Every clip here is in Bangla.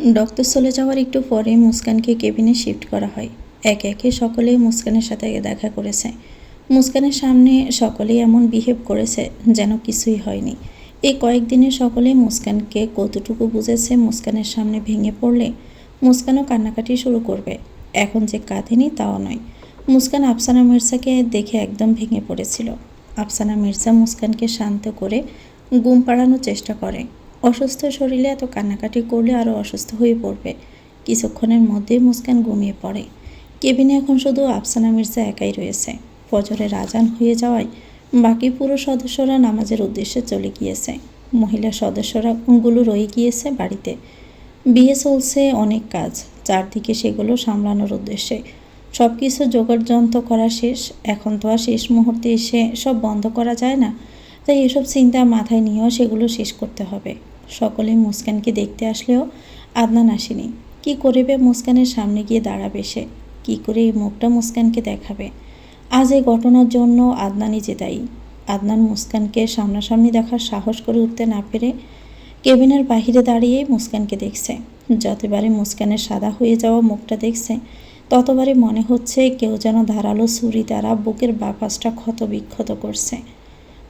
ডক্টর চলে যাওয়ার একটু পরে মুস্কানকে কেবিনে শিফট করা হয়। একে একে সকলেই মুস্কানের সাথে দেখা করেছে। মুস্কানের সামনে সকলেই এমন বিহেভ করেছে যেন কিছুই হয়নি। এই কয়েকদিনে সকলেই মুস্কানকে কতটুকু বুঝেছে মুস্কানের সামনে ভেঙে পড়লে? মুস্কানও কান্নাকাটি শুরু করবে। এখন যে কাঁদেনি তাও নয়। মুস্কান আফসানা মির্জাকে দেখে একদম ভেঙে পড়েছিল। আফসানা মির্জা মুস্কানকে শান্ত করে ঘুম পাড়ানোর চেষ্টা করে। অসুস্থ শরীরে এত কান্নাকাটি করলে আরও অসুস্থ হয়ে পড়বে। কিছুক্ষণের মধ্যেই মুস্কান ঘুমিয়ে পড়ে। কেবিনে এখন শুধু আফসানা মির্জা একাই রয়েছে। ফজরের আজান হয়ে যাওয়ায় বাকি পুরো সদস্যরা নামাজের উদ্দেশ্যে চলে গিয়েছে। মহিলা সদস্যরা গুলো রয়ে গিয়েছে বাড়িতে। বিয়ে চলছে অনেক কাজ, চারদিকে সেগুলো সামলানোর উদ্দেশ্যে। সব কিছু জোগাড়যন্ত্র করা শেষ। এখন তো আর শেষ মুহূর্তে এসে সব বন্ধ করা যায় না। তাই এসব চিন্তা মাথায় নিয়েও সেগুলো শেষ করতে হবে। সকলে মুস্কানকে দেখতে আসলেও আদনান আসেনি। কি করবে মুস্কানের সামনে গিয়ে দাঁড়াবে সে? কী করে এই মুখটা মুস্কানকে দেখাবে? আজ এই ঘটনার জন্য আদনানই যে দায়ী। আদনান মুস্কানকে সামনাসামনি দেখার সাহস করে উঠতে না পেরে কেবিনের বাহিরে দাঁড়িয়ে মুস্কানকে দেখছে। যতবারে মুস্কানের সাদা হয়ে যাওয়া মুখটা দেখছে ততবারে মনে হচ্ছে কেউ যেন ধারালো ছুরি দ্বারা বুকের বাপাসটা ক্ষতবিক্ষত করছে।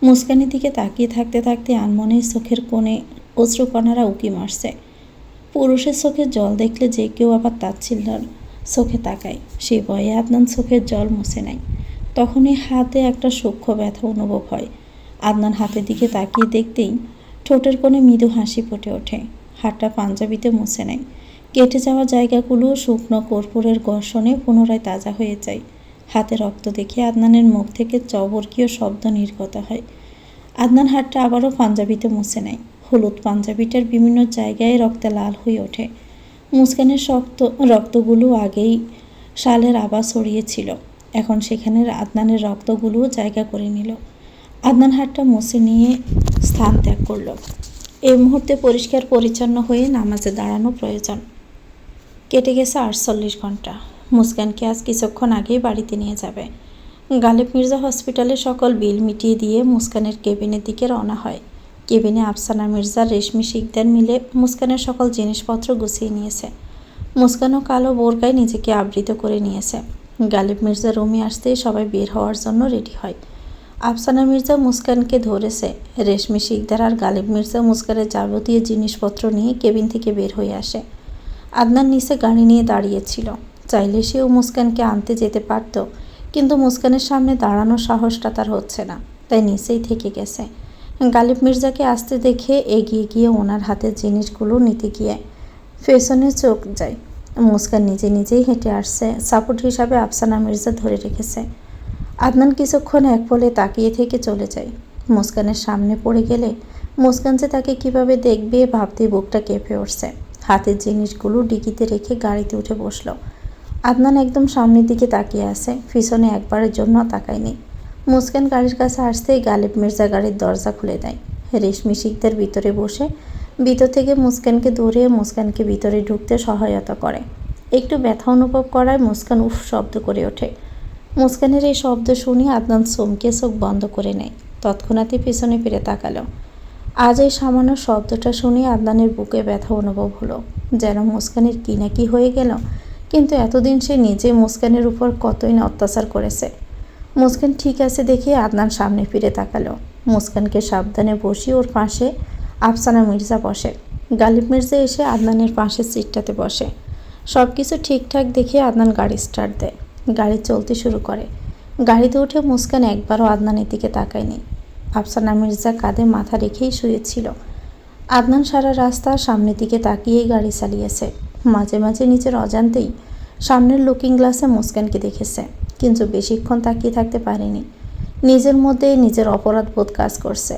মুস্কানের দিকে তাকিয়ে থাকতে থাকতে আনমনের চোখের কোণে অশ্রুকণারা উকি মারছে। পুরুষের চোখে জল দেখলে যে কেউ আবার তাচ্ছিল্লার চোখে তাকায়। সেই ভয়ে আদনান চোখের জল মুছে নেয়। তখনই হাতে একটা সূক্ষ্ম ব্যথা অনুভব হয়। আদনান হাতের দিকে তাকিয়ে দেখতেই ঠোঁটের কোণে মৃদু হাসি ফুটে ওঠে। হাতটা পাঞ্জাবিতে মুছে নেয়। কেটে যাওয়া জায়গাগুলো শুকনো কর্পূরের ঘর্ষণে পুনরায় তাজা হয়ে যায়। হাতে রক্ত দেখে আদনানের মুখ থেকে চবরকীয় শব্দ নির্গত হয়। আদনান হাতটা আবারও পাঞ্জাবিতে মুছে নেয়। হলুদ পাঞ্জাবিটার বিভিন্ন জায়গায় রক্তে লাল হয়ে ওঠে। মুস্কানের শক্ত রক্তগুলো আগেই শালের আবার ছড়িয়েছিল এখন সেখানে আদনানের রক্তগুলোও জায়গা করে নিল। আদনান হাতটা মুছে নিয়ে স্থান ত্যাগ করল। এই মুহূর্তে পরিষ্কার পরিচ্ছন্ন হয়ে নামাজে দাঁড়ানো প্রয়োজন। কেটে গেছে আটচল্লিশ ঘণ্টা মুস্কানকে আজ কিছুক্ষণ আগেই বাড়িতে নিয়ে যাবে। গালিব মির্জা হসপিটালে সকল বিল মিটিয়ে দিয়ে মুস্কানের কেবিনের দিকে রওনা হয়। কেবিনে আফসানা মির্জা, রেশমি শিকদার মিলে মুস্কানের সকল জিনিসপত্র গুছিয়ে নিয়েছে। মুস্কানও কালো বোরকায় নিজেকে আবৃত করে নিয়েছে। গালিব মির্জা রুমে আসতেই সবাই বের হওয়ার জন্য রেডি হয়। আফসানা মির্জা মুস্কানকে ধরেছে। রেশমি শিকদার আর গালিব মির্জা মুস্কানের যাবতীয় জিনিসপত্র নিয়ে কেবিন থেকে বের হয়ে আসে। আদনান নিচে গাড়ি নিয়ে দাঁড়িয়েছিল। চাইলে সেও মুস্কানকে আনতে যেতে পারত, কিন্তু মুস্কানের সামনে দাঁড়ানোর সাহসটা তার হচ্ছে না, তাই নিচেই থেকে গেছে। গালিব মির্জাকে আসতে দেখে এগিয়ে গিয়ে ওনার হাতের জিনিসগুলো নিতে গিয়ে ফেশনে চোখ যায়। মুস্কান নিজে নিজেই হেঁটে আসছে, সাপোর্ট হিসাবে আফসানা মির্জা ধরে রেখেছে। আদনান কিছুক্ষণ এক পলে তাকিয়ে থেকে চলে যায়। মুস্কানের সামনে পড়ে গেলে মুস্কান যে তাকে কীভাবে দেখবে ভাবতে বুকটা কেঁপে উঠছে। হাতের জিনিসগুলো ডিকিতে রেখে গাড়িতে উঠে বসল। আদনান একদম সামনের দিকে তাকিয়ে আছে। পিছনে একবারের জন্য তাকায়নি। মুস্কান গাড়ির কাছে আসতেই গালিব মির্জা গাড়ির দরজা খুলে দেয়। রেশমি শিকদের ভিতরে বসে ভিতর থেকে মুস্কানকে ধরে মুস্কানকে ভিতরে ঢুকতে সহায়তা করে। একটু ব্যথা অনুভব করায় মুস্কান উফ শব্দ করে ওঠে। মুস্কানের এই শব্দ শুনে আদনান চমকে চোখ বন্ধ করে নেয়। তৎক্ষণাৎই পিছনে ফিরে তাকালো। আজ এই সামান্য শব্দটা শুনে আদনানের বুকে ব্যথা অনুভব হলো। যেন মুস্কানের কি না কি হয়ে গেল কিন্তু এতদিন সে নিজে মুস্কানের উপর কতই না অত্যাচার করেছে। মুস্কান ঠিক আছে দেখে আদনান সামনে ফিরে তাকালো। মুস্কানকে সাবধানে বসিয়ে ওর পাশে আফসানা মির্জা বসে। গালিব মির্জা এসে আদনানের পাশের সিটটাতে বসে। সব কিছু ঠিকঠাক দেখে আদনান গাড়ি স্টার্ট দেয়। গাড়ি চলতে শুরু করে। গাড়িতে উঠে মুস্কান একবারও আদনানের দিকে তাকায়নি। আফসানা মির্জা কাঁধে মাথা রেখেই শুয়েছিল। আদনান সারা রাস্তা সামনের দিকে তাকিয়েই গাড়ি চালিয়েছে। মাঝে মাঝে নিজের অজান্তেই সামনের লুকিং গ্লাসে মুস্কানকে দেখেছে, কিন্তু বেশিক্ষণ তাকিয়ে থাকতে পারেনি। নিজের মধ্যেই নিজের অপরাধ বোধ কাজ করছে।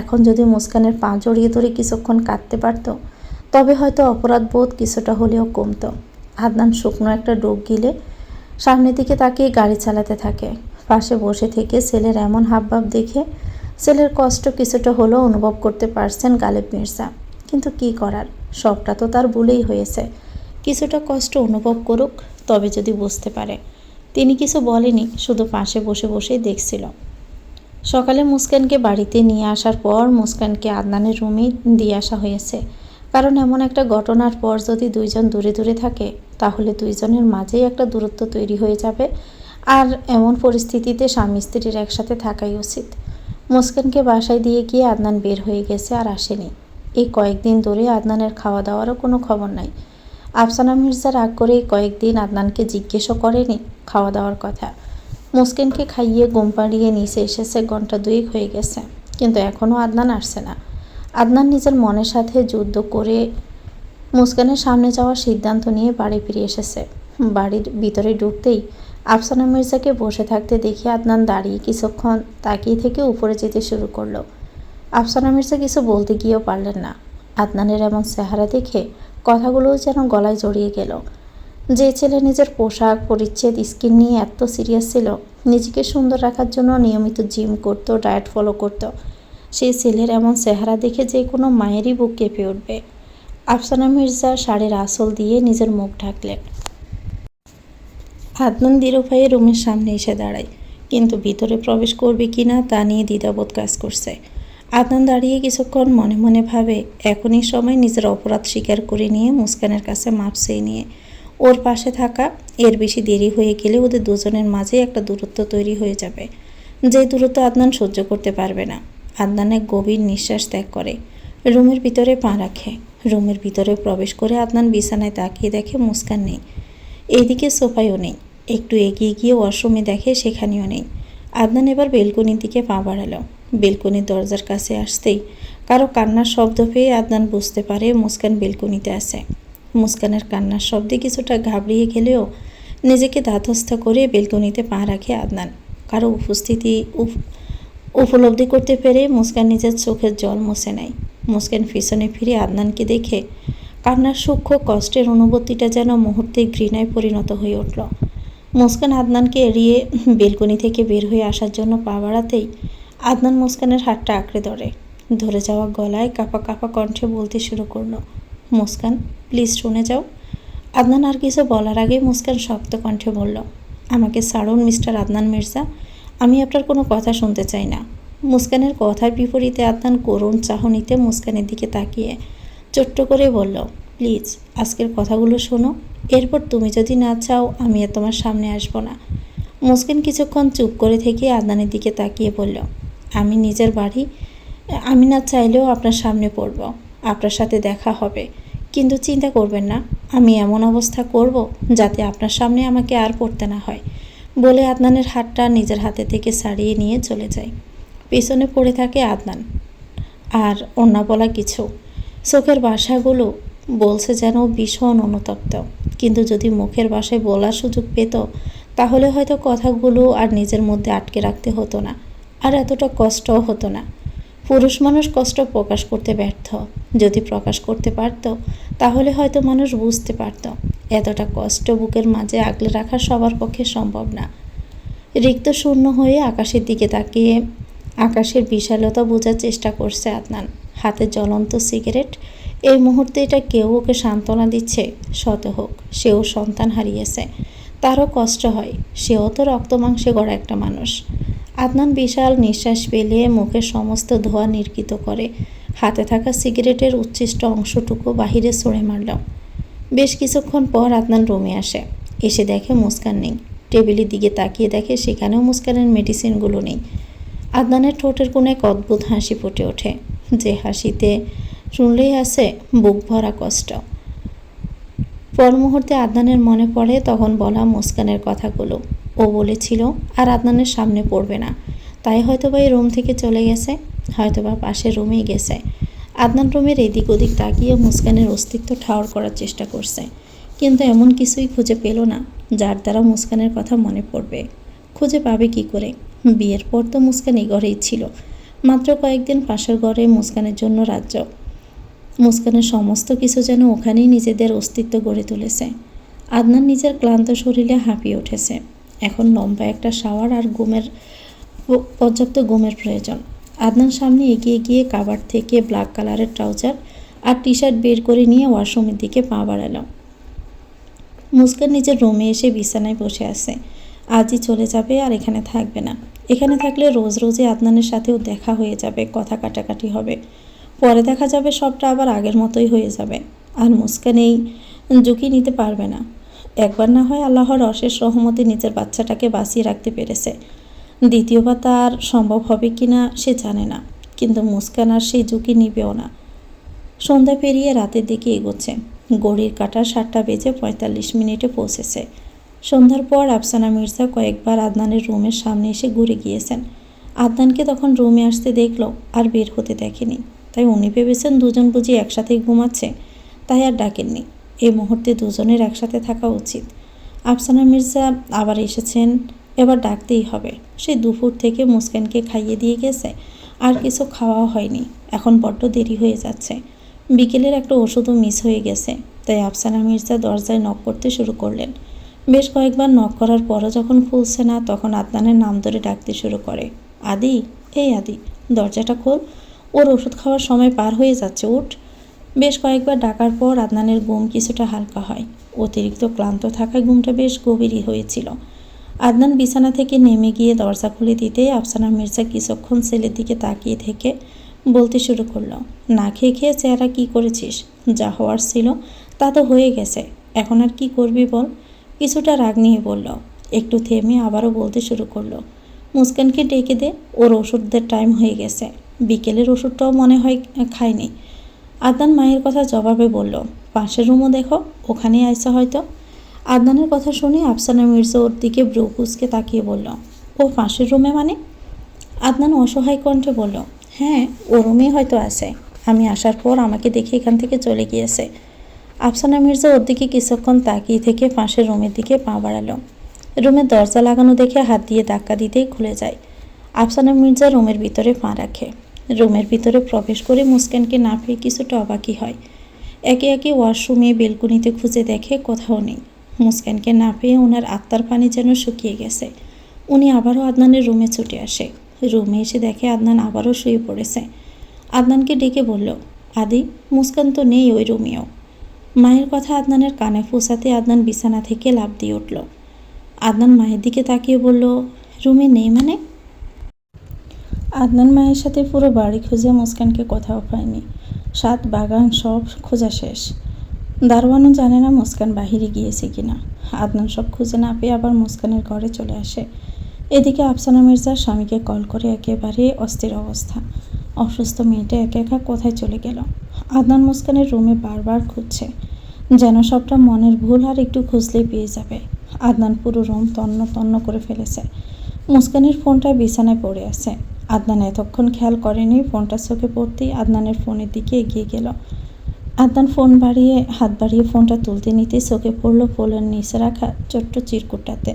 এখন যদি মুস্কানের পা জড়িয়ে ধরে কিছুক্ষণ কাঁদতে পারত, তবে হয়তো অপরাধ বোধ কিছুটা হলেও কমতো। আদনান শুকনো একটা ডোক গিলে সামনের দিকে তাকিয়ে গাড়ি চালাতে থাকে। পাশে বসে থেকে ছেলের এমন হাবভাব দেখে ছেলের কষ্ট কিছুটা হলেও অনুভব করতে পারছেন গালেব মির্জা। কিন্তু কি করার? সবটা তো তার ভুলেই হয়েছে। কিছুটা কষ্ট অনুভব করুক, তবে যদি বুঝতে পারে। তিনি কিছু বলেনি, শুধু পাশে বসে বসেই দেখছিল। সকালে মুস্কানকে বাড়িতে নিয়ে আসার পর মুস্কানকে আদনানের রুমে দিয়ে আসা হয়েছে। কারণ এমন একটা ঘটনার পর যদি দুইজন দূরে দূরে থাকে, তাহলে দুইজনের মাঝেই একটা দূরত্ব তৈরি হয়ে যাবে। আর এমন পরিস্থিতিতে স্বামী স্ত্রীর একসাথে থাকাই উচিত। মুস্কানকে বাসায় দিয়ে গিয়ে আদনান বের হয়ে গেছে আর আসেনি। এই কয়েকদিন ধরে আদনানের খাওয়া দাওয়ারও কোনো খবর নাই। আফসানা মির্জা রাগ করে কয়েকদিন আদনানকে জিজ্ঞেসও করেনি খাওয়া দাওয়ার কথা। মুসকিনকে খাইয়ে ঘুম পাড়িয়ে নিচে এসেছে ঘণ্টা দুয়েক হয়ে গেছে, কিন্তু এখনও আদনান আসছে না। আদনান নিজের মনের সাথে যুদ্ধ করে মুস্কানের সামনে যাওয়ার সিদ্ধান্ত নিয়ে বাড়ি ফিরে এসেছে। বাড়ির ভিতরে ঢুকতেই আফসানা মির্জাকে বসে থাকতে দেখে আদনান দাঁড়িয়ে কিছুক্ষণ তাকিয়ে থেকে উপরে যেতে শুরু করল। আফসানা মির্জা কিছু বলতে গিয়েও পারলেন না। আদনানের এমন চেহারা দেখে কথাগুলোও যেন গলায় জড়িয়ে গেল। যে ছেলে নিজের পোশাক, পরিচ্ছেদ, স্কিন নিয়ে এত সিরিয়াস ছিল, নিজেকে সুন্দর রাখার জন্য নিয়মিত জিম করতো, ডায়েট ফলো করতো, সেই ছেলের এমন চেহারা দেখে যে কোনো মায়েরই বুক কেঁপে উঠবে। আফসানা মির্জা শাড়ির আসল দিয়ে নিজের মুখ ঢাকলেন। আদনান দিরুভাইয়ে রুমের সামনে এসে দাঁড়ায়, কিন্তু ভিতরে প্রবেশ করবে কি না তা নিয়ে দ্বিধাবোধ কাজ করছে। আদনান দাঁড়িয়ে কিছুক্ষণ মনে মনে ভাবে, এখনই সময় নিজের অপরাধ স্বীকার করে নিয়ে মুস্কানের কাছে মাপ চেয়ে নিয়ে। ওর পাশে থাকা, এর বেশি দেরি হয়ে গেলে ওদের দুজনের মাঝে একটা দূরত্ব তৈরি হয়ে যাবে। যে দূরত্ব আদনান সহ্য করতে পারবে না। আদনান এক গভীর নিঃশ্বাস ত্যাগ করে। রুমের ভিতরে পা রাখে। রুমের ভিতরে প্রবেশ করে আদনান বিছানায় তাকিয়ে দেখে মুস্কান নেই। এইদিকে সোফায়ও নেই। একটু এগিয়ে গিয়ে ওয়াশরুমে দেখে সেখানেও নেই। আদনান এবার বেলকনির দিকে পা বাড়ালো। বেলকনির দরজার কাছে আসতেই কারও কান্নার শব্দ পেয়ে আদনান বুঝতে পারে মুস্কান বেলকনিতে আছে। মুস্কানের কান্নার শব্দে কিছুটা ঘাবড়িয়ে গেলেও নিজেকে দাঁতস্থ করে বেলকনিতে পা রাখে আদনান। কারও উপস্থিতি উপ- উপলব্ধি করতে পেরে মুস্কান নিজের চোখের জল মুছে নেয়। মুস্কান পিছনে ফিরে আদনানকে দেখে কান্নার সূক্ষ্ম কষ্টের অনুভূতিটা যেন মুহূর্তে ঘৃণায় পরিণত হয়ে উঠল। মুস্কান আদনানকে এড়িয়ে বেলকনি থেকে বের হয়ে আসার জন্য পা বাড়াতেই আদনান মুস্কানের হাতটা আঁকড়ে ধরে। ধরে যাওয়া গলায় কাপা কাপা কণ্ঠে বলতে শুরু করল, মুস্কান প্লিজ শুনে যাও। আদনান আর কিছু বলার আগে মুস্কান শক্ত কণ্ঠে বলল, আমাকে ছাড়ুন, মিস্টার আদনান মির্জা, আমি আপনার কোনো কথা শুনতে চাই না। মুস্কানের কথার বিপরীতে আদনান করুণ চাহনিতে মুস্কানের দিকে তাকিয়ে ছোট্ট করে বলল, প্লিজ, আজকের কথাগুলো শোনো। এরপর তুমি যদি না চাও, আমি আর তোমার সামনে আসব না। মুসকিন কিছুক্ষণ চুপ করে থেকে আদনানের দিকে তাকিয়ে বলল আমি নিজের বাড়ি, আমি না চাইলেও আপনার সামনে পড়ব, আপনার সাথে দেখা হবে। কিন্তু চিন্তা করবেন না, আমি এমন অবস্থা করব যাতে আপনার সামনে আমাকে আর পড়তে না হয়, বলে আদনানের হাতটা নিজের হাতে থেকে সারিয়ে নিয়ে চলে যায়। পেছনে পড়ে থাকে আদনান। আর অন্য বলা কিছু। চোখের বাসাগুলো বলছে যেন ভীষণ অনুতপ্ত। কিন্তু যদি মুখের বাসায় বলার সুযোগ পেত, তাহলে হয়তো কথাগুলো আর নিজের মধ্যে আটকে রাখতে হতো না। আর এতটা কষ্টও হতো না। পুরুষ মানুষ কষ্ট প্রকাশ করতে ব্যর্থ। যদি প্রকাশ করতে পারত, তাহলে হয়তো মানুষ বুঝতে পারত, এতটা কষ্ট বুকের মাঝে আগলে রাখা সবার পক্ষে সম্ভব না। রিক্ত শূন্য হয়ে আকাশের দিকে তাকিয়ে আকাশের বিশালতা বোঝার চেষ্টা করছে আদনান। হাতে জ্বলন্ত সিগারেট, এই মুহূর্তে এটা কেউ ওকে সান্ত্বনা দিচ্ছে, শত হোক, সেও সন্তান হারিয়েছে। তারও কষ্ট হয়, সেও তো রক্ত মাংসে গড়া একটা মানুষ। আদনান বিশাল নিঃশ্বাস পেলে মুখের সমস্ত ধোয়া নির্গিত করে। হাতে থাকা সিগারেটের উচ্ছিষ্ট অংশটুকু বাহিরে ছড়ে মারল। বেশ কিছুক্ষণ পর আদনান রুমে আসে। এসে দেখে মুস্কান নেই। টেবিলের দিকে তাকিয়ে দেখে সেখানেও মুস্কানের মেডিসিনগুলো নেই। আদনানের ঠোঁটের কোণে এক অদ্ভুত হাসি ফুটে ওঠে। যে হাসিতে শুনলেই আসে বুক ভরা কষ্ট। পর মুহূর্তে আদনানের মনে পড়ে তখন বলা মুস্কানের কথাগুলো। ও বলেছিল, আর আদনানের সামনে পড়বে না। তাই হয়তোবা এই রুম থেকে চলে গেছে, হয়তোবা পাশের রুমেই গেছে। আদনান রুমের এদিক ওদিক তাকিয়ে মুস্কানের অস্তিত্ব ঠাওর করার চেষ্টা করছে। কিন্তু এমন কিছুই খুঁজে পেল না, যার দ্বারা মুস্কানের কথা মনে পড়বে। খুঁজে পাবে কি করে? বিয়ের পর তো মুস্কান এই ঘরেই ছিল। মাত্র কয়েকদিন পাশের ঘরে মুস্কানের জন্য রাজ্য। মুস্কানের সমস্ত কিছু যেন ওখানেই নিজেদের অস্তিত্ব গড়ে তুলেছে। আদনান নিজের ক্লান্ত শরীরে হাঁপিয়ে উঠেছে। এখন লম্বা একটা শাওয়ার আর ঘুমের পর্যাপ্ত ঘুমের প্রয়োজন। আদনান সামনে এগিয়ে গিয়ে কাবার থেকে ব্ল্যাক কালারের ট্রাউজার আর টি শার্ট বের করে নিয়ে ওয়াশরুমের দিকে পা বাড়ালো। মুস্কান নিজের রুমে এসে বিছানায় বসে আছে। আজই চলে যাবে আর এখানে থাকবে না। এখানে থাকলে রোজ রোজই আদনানের সাথেও দেখা হয়ে যাবে, কথা কাটাকাটি হবে। পরে দেখা যাবে সবটা আবার আগের মতোই হয়ে যাবে। আর মুস্কান এই ঝুঁকি নিতে পারবে না। একবার না হয় আল্লাহর অশেষ রহমতে নিজের বাচ্চাটাকে বাঁচিয়ে রাখতে পেরেছে। দ্বিতীয়বার তার সম্ভব হবে কি না সে জানে না, কিন্তু মুস্কান আর সেই ঝুঁকি নিবেও না। সন্ধ্যা পেরিয়ে রাতের দিকে এগোচ্ছে। গড়ির কাটা সাতটা বেজে পঁয়তাল্লিশ মিনিটে পৌঁছেছে। সন্ধ্যার পর আফসানা মির্জা কয়েকবার আদনানের রুমের সামনে এসে ঘুরে গিয়েছেন। আদনানকে তখন রুমে আসতে দেখল আর বের হতে দেখেনি। তাই উনি ভেবেছেন দুজন বুঝি একসাথেই ঘুমাচ্ছে, তাই আর ডাকেননি। এই মুহূর্তে দুজনের একসাথে থাকা উচিত। আফসানা মির্জা আবার এসেছেন, এবার ডাকতেই হবে। সে দুপুর থেকে মুস্কানকে খাইয়ে দিয়ে গেছে, আর কিছু খাওয়াও হয়নি। এখন বড্ড দেরি হয়ে যাচ্ছে। বিকেলের একটা ওষুধও মিস হয়ে গেছে, তাই আফসানা মির্জা দরজায় নক করতে শুরু করলেন। বেশ কয়েকবার নক করার পরও যখন খুলছে না, তখন আদনানের নাম ধরে ডাকতে শুরু করে, আদি, এই আদি, দরজাটা খোল। ওর ওষুধ খাওয়ার সময় পার হয়ে যাচ্ছে, উঠ। বেশ কয়েকবার ডাকার পর আদনানের ঘুম কিছুটা হালকা হয়। অতিরিক্ত ক্লান্ত থাকায় ঘুমটা বেশ গভীরই হয়েছিল। আদনান বিছানা থেকে নেমে গিয়ে দরজা খুলে দিতেই আফসানা মির্জা কিছুক্ষণ ছেলের দিকে তাকিয়ে থেকে বলতে শুরু করল, না খেয়ে খেয়ে চেহারা কী করেছিস? যা হওয়ার ছিল তা তো হয়ে গেছে। এখন আর কি করবি বল? কিছুটা রাগ নিয়ে বলল। একটু থেমে আবারও বলতে শুরু করল, মুস্কানকে ডেকে দে, ওর ওষুধদের টাইম হয়ে গেছে। বিকেলের ওষুধটাও মনে হয় খায়নি। আদনান মায়ের কথা জবাবে বলল, পাশের রুমও দেখো, ওখানেই আইসা হয়তো। আদনানের কথা শুনে আফসানা মির্জা ওর দিকে ব্রু কুচকে তাকিয়ে বলল, ও পাশের রুমে মানে? আদনান অসহায় কণ্ঠে বলল হ্যাঁ ও রুমেই হয়তো আছে। আমি আসার পর আমাকে দেখে এখান থেকে চলে গিয়েছে। আফসানা মির্জা ওর দিকে কিছুক্ষণ তাকিয়ে থেকে পাশের রুমের দিকে পা বাড়ালো। রুমের দরজা লাগানো দেখে হাত দিয়ে ধাক্কা দিতেই খুলে যায়। আফসানা মির্জা রুমের ভিতরে পা রাখে। রুমের ভিতরে প্রবেশ করে মুস্কানকে না পেয়ে কিছুটা অবাকই হয়। একে একে ওয়াশরুমে বেলকুনিতে খুঁজে দেখে কোথাও নেই। মুস্কানকে না পেয়ে ওনার আত্মার পানি যেন শুকিয়ে গেছে। উনি আবারও আদনানের রুমে ছুটে আসে। রুমে এসে দেখে আদনান আবারও শুয়ে পড়েছে। আদনানকে ডেকে বলল, আদি, মুস্কান তো নেই ওই রুমেও। মায়ের কথা আদনানের কানে ফুসাতে আদনান বিছানা থেকে লাফ দিয়ে উঠল। আদনান মায়ের দিকে তাকিয়ে বলল, রুমে নেই মানে? আদনান মায়ের সাথে পুরো বাড়ি খুঁজে মুস্কানকে কোথাও পায়নি। সাত বাগান, সব খোঁজা শেষ। দারোয়ানও জানে না মুস্কান বাহিরে গিয়েছে কিনা। আদনান সব খুঁজে না পেয়ে আবার মুস্কানের ঘরে চলে আসে। এদিকে আফসানা মির্জা স্বামীকে কল করে একেবারে অস্থির অবস্থা। অসুস্থ মেয়েটা একা একা কোথায় চলে গেল? আদনান মুস্কানের রুমে বারবার খুঁজছে। যেন সবটা মনের ভুল আর একটু খুঁজলেই পেয়ে যাবে। আদনান পুরো রুম তন্ন তন্ন করে ফেলেছে। মুস্কানের ফোনটা বিছানায় পড়ে আছে। আদনান এতক্ষণ খেয়াল করেনি, ফোনটা চোখে পড়তেই আদনানের ফোনের দিকে এগিয়ে গেল। আদনান ফোন বাড়িয়ে, হাত বাড়িয়ে ফোনটা তুলতে নিতেই চোখে পড়ল ফোনের নিচে রাখা ছোট্ট চিরকুটটাতে।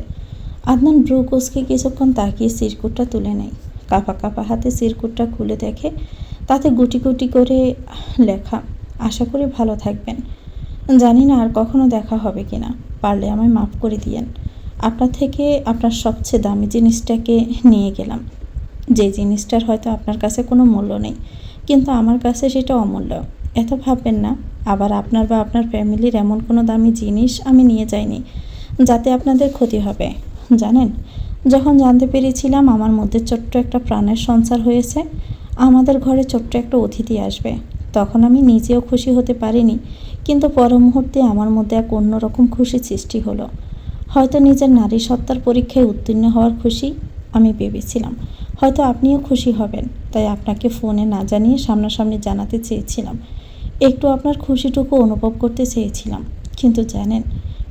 আদনান ব্রু কুচকে কিছুক্ষণ তাকিয়ে চিরকুটটা তুলে নেয়। কাপা কাপা হাতে চিরকুটটা খুলে দেখে তাতে গুটি গুটি করে লেখা, আশা করি ভালো থাকবেন। জানি না আর কখনো দেখা হবে কি না, পারলে আমায় মাফ করে দিয়েন। আপনার থেকে আপনার সবচেয়ে দামি জিনিসটাকে নিয়ে গেলাম। যে জিনিসটার হয়তো আপনার কাছে কোনো মূল্য নেই। কিন্তু আমার কাছে সেটা অমূল্য। এত ভাববেন না, আবার আপনার বা আপনার ফ্যামিলির এমন কোনো দামি জিনিস আমি নিয়ে যাইনি, যাতে আপনাদের ক্ষতি হবে। জানেন, যখন জানতে পেরেছিলাম আমার মধ্যে ছোট্ট একটা প্রাণের সঞ্চার হয়েছে, আমাদের ঘরে ছোট্ট একটা অতিথি আসবে। তখন আমি নিজেও খুশি হতে পারিনি, কিন্তু পর মুহূর্তে আমার মধ্যে এক অন্যরকম খুশি সৃষ্টি হলো। হয়তো নিজের নারী সত্তার পরীক্ষায় উত্তীর্ণ হওয়ার খুশি আমি ভেবেছিলাম হয়তো আপনিও খুশি হবেন, তাই আপনাকে ফোনে না জানিয়ে সামনাসামনি জানাতে চেয়েছিলাম। একটু আপনার খুশিটুকু অনুভব করতে চেয়েছিলাম, কিন্তু জানেন,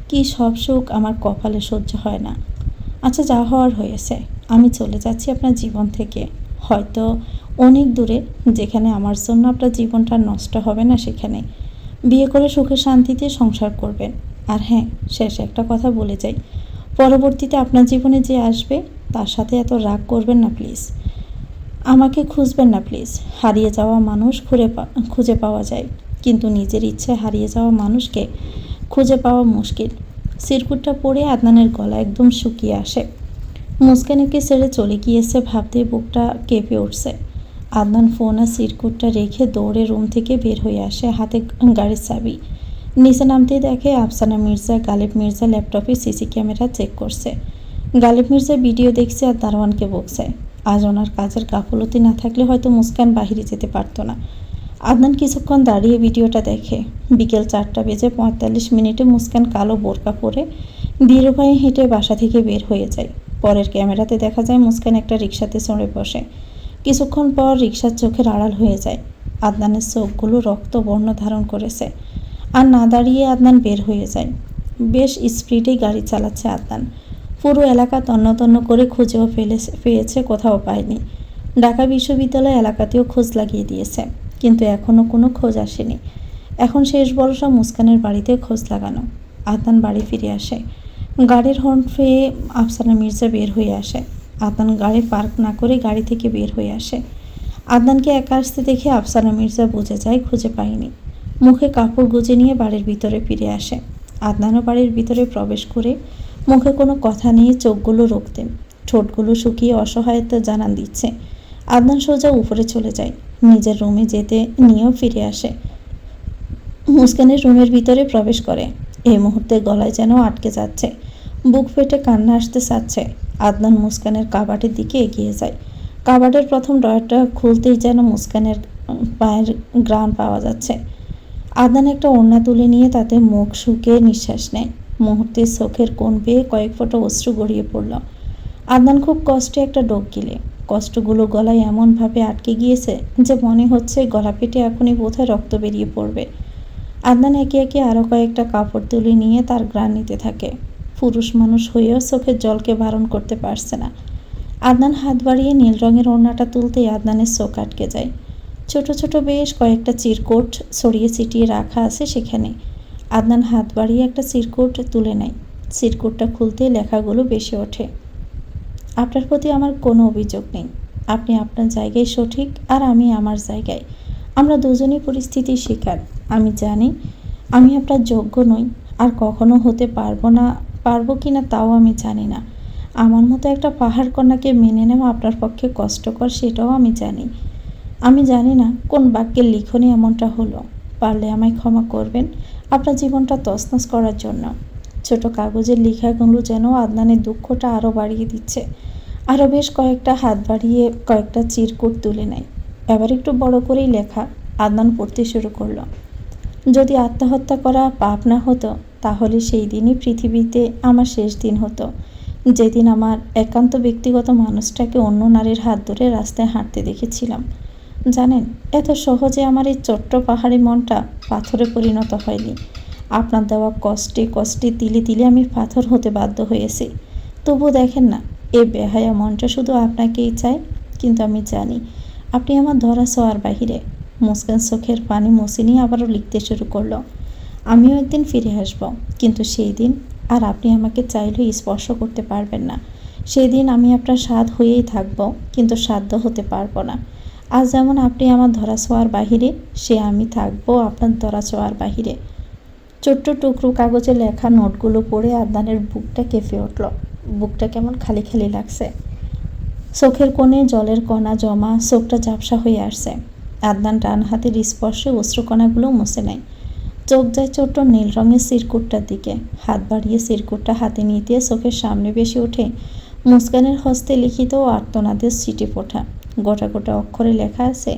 কি সব সুখ আমার কপালে সহ্য হয় না। আচ্ছা যা হওয়ার হয়েছে, আমি চলে যাচ্ছি আপনার জীবন থেকে। হয়তো অনেক দূরে, যেখানে আমার জন্য আপনার জীবনটা নষ্ট হবে না সেখানে। বিয়ে করে সুখে শান্তিতে সংসার করবেন। আর হ্যাঁ শেষে একটা কথা বলে যাই, পরবর্তীতে আপনার জীবনে যে আসবে তার সাথে এত রাগ করবেন না, প্লিজ। আমাকে খুঁজবেন না, প্লিজ। হারিয়ে যাওয়া মানুষ খুঁড়ে খুঁজে পাওয়া যায়। কিন্তু নিজের ইচ্ছে হারিয়ে যাওয়া মানুষকে খুঁজে পাওয়া মুশকিল। সিরকুটটা পরে আদনানের গলা একদম শুকিয়ে আসে। মুস্কানিকে ছেড়ে চলে গিয়েছে ভাবতে বুকটা কেঁপে উঠছে। আদনান ফোন আর সিরকুটটা রেখে দৌড়ে রুম থেকে বের হয়ে আসে হাতে গাড়ির চাবি। নিচে নামতেই দেখে আফসানা মির্জা, গালিব মির্জা ল্যাপটপে সিসি ক্যামেরা চেক করছে। গালিব মির্জা ভিডিও দেখছে আর দারোয়ানকে বকছে। আজ ওনার কাজের গাফলতি না থাকলে হয়তো মুস্কান বাহিরে যেতে পারতো না। আদনান কিছুক্ষণ দাঁড়িয়ে ভিডিওটা দেখে। বিকেল চারটা বেজে পঁয়তাল্লিশ মিনিটে মুস্কান কালো বোরকা পরে ধীর পায়ে হেঁটে বাসা থেকে বের হয়ে যায়। পরের ক্যামেরাতে দেখা যায় মুস্কান একটা রিক্সাতে চড়ে বসে। কিছুক্ষণ পর রিক্সার চোখের আড়াল হয়ে যায়। আদনানের চোখগুলো রক্ত বর্ণ ধারণ করেছে। আর না দাঁড়িয়ে আদনান বের হয়ে যায়। বেশ স্পিডেই গাড়ি চালাচ্ছে আদনান। পুরো এলাকা তন্ন তন্ন করে খুঁজেও ফেলেছে, পেয়েছে, কোথাও পায়নি। ঢাকা বিশ্ববিদ্যালয় এলাকাতেও খোঁজ লাগিয়ে দিয়েছে, কিন্তু এখনও কোনো খোঁজ আসেনি। এখন শেষ ভরসা মুস্কানের বাড়িতে খোঁজ লাগানো। আদনান বাড়ি ফিরে আসে। গাড়ির হর্ন পেয়ে আফসানা মির্জা বের হয়ে আসে। আদনান গাড়ি পার্ক না করে গাড়ি থেকে বের হয়ে আসে। আদনানকে একা আসতে দেখে আফসানা মির্জা বুঝে যায় খুঁজে পায়নি। মুখে কাপড় গুজে নিয়ে বাড়ির ভিতরে ফিরে আসে। আদনানও বাড়ির ভিতরে প্রবেশ করে মুখে কোনো কথা নিয়ে চোখগুলো রোখতেন ঠোঁটগুলো শুকিয়ে অসহায়তা জানান দিচ্ছে। আদনান সোজা উপরে চলে যায়। নিজের রুমে যেতে নিয়েও ফিরে আসে। মুস্কানের রুমের ভিতরে প্রবেশ করে। এই মুহূর্তে গলায় যেন আটকে যাচ্ছে। বুক ফেটে কান্না আসতে চাচ্ছে। আদনান মুস্কানের কাবাটের দিকে এগিয়ে যায়। কাবাটের প্রথম ডয়ারটা খুলতেই যেন মুস্কানের পায়ের গ্রান পাওয়া যাচ্ছে। আদনান একটা ওড়না তুলে নিয়ে তাতে মুখ শুকিয়ে নিঃশ্বাস নেয়। মুহূর্তে চোখের কোণ পেয়ে কয়েক ফোঁটা অশ্রু গড়িয়ে পড়ল। আদনান খুব কষ্টে একটা ডোক গিলে। কষ্টগুলো গলায় এমনভাবে আটকে গিয়েছে যে মনে হচ্ছে গলা পেটে এখনই বোধহয় রক্ত বেরিয়ে পড়বে। আদনান একে একে আরও কয়েকটা কাপড় তুলে নিয়ে তার গ্রান নিতে থাকে। পুরুষ মানুষ হয়েও চোখের জলকে বারণ করতে পারছে না। আদনান হাত বাড়িয়ে নীল রঙের ওড়নাটা তুলতেই আদনানের চোখ আটকে যায়। ছোট ছোট বেশ কয়েকটা চিরকোট ছড়িয়ে ছিটিয়ে রাখা আছে সেখানে। আদনান হাত বাড়িয়ে একটা সিরকোট তুলে নেয়। সিরকোটটা খুলতেই লেখাগুলো বেশি ওঠে। আপনার প্রতি আমার কোনো অভিযোগ নেই। আপনি আপনার জায়গায় সঠিক আর আমি আমার জায়গায়। আমরা দুজনই পরিস্থিতির শিকার। আমি জানি আমি আপনার যোগ্য নই। আর কখনো হতে পারব না, পারব কি না তাও আমি জানি না। আমার মতো একটা পাহাড় কন্যাকে মেনে নেওয়া আপনার পক্ষে কষ্টকর, সেটাও আমি জানি। আমি জানি না কোন বাক্যের লিখনই এমনটা হলো। পারলে আমায় ক্ষমা করবেন আপনার জীবনটা তছনছ করার জন্য। ছোট কাগজের লেখাগুলো যেন আদনানের দুঃখটা আরও বাড়িয়ে দিচ্ছে। আরও বেশ কয়েকটা হাত বাড়িয়ে কয়েকটা চিরকুট তুলে নেয়। এবার একটু বড় করেই লেখা আদনান পড়তে শুরু করল। যদি আত্মহত্যা করা পাপ না হতো, তাহলে সেই দিনই পৃথিবীতে আমার শেষ দিন হতো। যেদিন আমার একান্ত ব্যক্তিগত মানুষটাকে অন্য নারীর হাত ধরে রাস্তায় হাঁটতে দেখেছিলাম। জানেন, এত সহজে আমার এই ছোট্ট পাহাড়ি মনটা পাথরে পরিণত হয়নি। আপনার দেওয়া কষ্টে কষ্টে তিলে তিলে আমি পাথর হতে বাধ্য হয়েছি। তবু দেখেন না, এ বেহায়া মনটা শুধু আপনাকেই চাই কিন্তু আমি জানি, আপনি আমার ধরা ছোঁয়ার বাহিরে। মুসকান চোখের পানি মুছে নিয়ে আবারও লিখতে শুরু করল। আমিও একদিন ফিরে আসব, কিন্তু সেই দিন আর আপনি আমাকে চাইলেও স্পর্শ করতে পারবেন না। সেই দিন আমি আপনার স্বাদ হয়েই থাকব, কিন্তু সাধ্য হতে পারব না। আজ যেমন আপনি আমার ধরা ছোঁয়ার বাহিরে, সে আমি থাকব আপনার ধরা ছোঁয়ার বাহিরে। ছোট্ট টুকরো কাগজে লেখা নোটগুলো পড়ে আদনানের বুকটা কেঁপে উঠল। বুকটা কেমন খালি খালি লাগছে। চোখের কোণে জলের কণা জমা, চোখটা ঝাপসা হয়ে আসছে। আদনান ডান হাতের স্পর্শে অশ্রুকণাগুলো মুছে নেয়। চোখ যায় ছোট্ট নীল রঙের সিরকুটটার দিকে। হাত বাড়িয়ে সিরকুটটা হাতে নিতে চোখের সামনে বেশি ওঠে। মুস্কানের হস্তে লিখিত ও আর্তনাদের চিঠি পোঠা গোটা গোটা অক্ষরে লেখা আছে,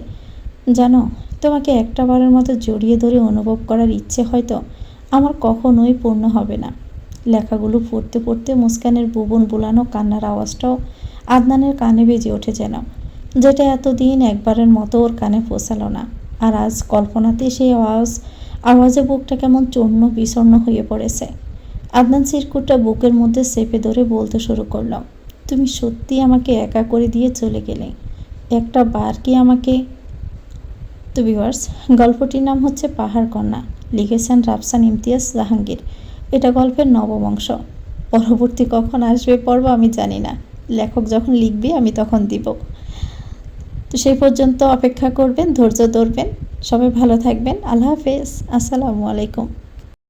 জানো, তোমাকে একটা বারের মতো জড়িয়ে ধরে অনুভব করার ইচ্ছে হয়তো আমার কখনোই পূর্ণ হবে না। লেখাগুলো পড়তে পড়তে মুস্কানের বুবন বুলানো কান্নার আওয়াজটাও আদনানের কানে বেজে ওঠে যেন, যেটা এতদিন একবারের মতো ওর কানে পৌঁছালো না। আর আজ কল্পনাতে সেই আওয়াজ, আওয়াজে বুকটা কেমন চূর্ণ বিষণ্ণ হয়ে পড়েছে। আদনান সিরকুটটা বুকের মধ্যে চেপে ধরে বলতে শুরু করলাম তুমি সত্যি আমাকে একা করে দিয়ে চলে গেলে? একটা বার কি আমাকে? তো ভিউয়ার্স গল্পটির নাম হচ্ছে পাহাড় কন্যা, লিখেছেন রাফসান ইমতিয়াজ জাহাঙ্গীর। এটা গল্পের নবম অংশ। পরবর্তী কখন আসবে পর্ব আমি জানি না। লেখক যখন লিখবে, আমি তখন দিব। তো সেই পর্যন্ত অপেক্ষা করবেন, ধৈর্য ধরবেন। সবাই ভালো থাকবেন। আল্লাহ হাফেজ। আসসালামু আলাইকুম।